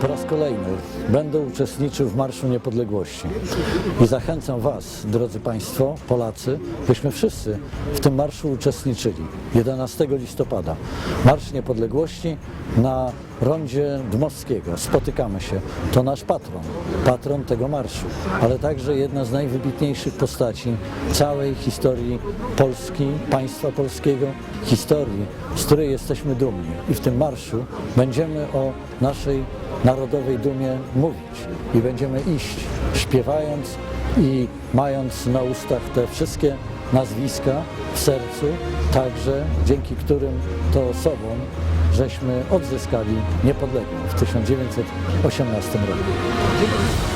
po raz kolejny będę uczestniczył w Marszu Niepodległości i zachęcam Was, drodzy Państwo, Polacy, byśmy wszyscy w tym marszu uczestniczyli 11 listopada. Marsz Niepodległości na rondzie Dmowskiego. Spotykamy się. To nasz patron, patron tego marszu, ale także jedna z najwybitniejszych postaci całej historii Polski, państwa polskiego, historii, z której jesteśmy dumni. I w tym marszu będziemy o naszej narodowej dumie mówić i będziemy iść śpiewając i mając na ustach te wszystkie nazwiska w sercu, także dzięki którym to osobom żeśmy odzyskali niepodległość w 1918 roku.